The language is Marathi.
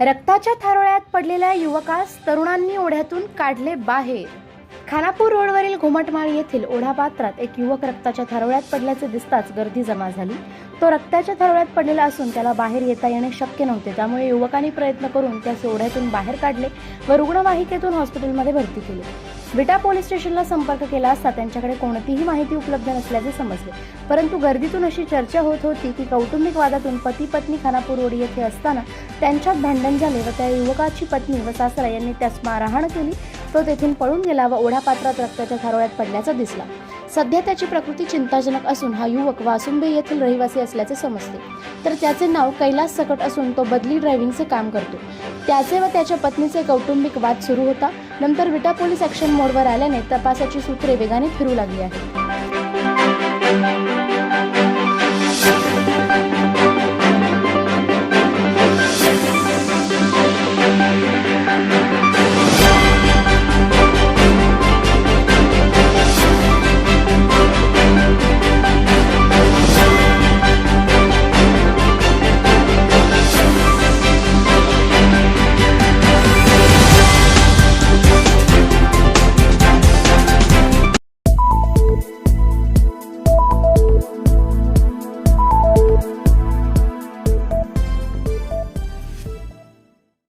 रक्ताच्या थारोळ्यात पडलेल्या युवकास तरुणांनी ओढ्यातून काढले बाहेर. खानापूर रोडवरील घुमटमाळ येथील ओढा पात्रात एक युवक रक्ताच्या थारोळ्यात पडल्याचे दिसताच गर्दी जमा झाली. तो रक्ताच्या थारोळ्यात पडलेला असून त्याला बाहेर येता येणे शक्य नव्हते. त्यामुळे युवकांनी प्रयत्न करून त्यास ओढ्यातून बाहेर काढले व रुग्णवाहिकेतून हॉस्पिटलमध्ये भरती केले. विटा पोलीस स्टेशनला संपर्क केला असता त्यांच्याकडे कोणतीही माहिती उपलब्ध नसल्याचे समजले. परंतु गर्दीतून अशी चर्चा होत होती की कौटुंबिक वादातून पती पत्नी खानापूर रोड येथे असताना त्यांच्यात भांडण झाले व त्या युवकाची पत्नी व सासरा यांनी त्यास मारहाण केली. तो तेथून पळून गेला व ओढा पात्रात रक्ताच्या थारोळ्यात पडल्याचा दिसला. सध्या त्याची प्रकृती चिंताजनक असून हा युवक वासुंबे येथील रहिवासी असल्याचे समजते. तर त्याचे नाव कैलास सकट असून तो बदली ड्रायव्हिंगचे काम करतो. त्याचे व त्याच्या पत्नीचे कौटुंबिक वाद सुरू होता. नंतर विटा पोलीस ॲक्शन मोडवर आल्याने तपासाची सूत्रे वेगाने फिरू लागली आहेत.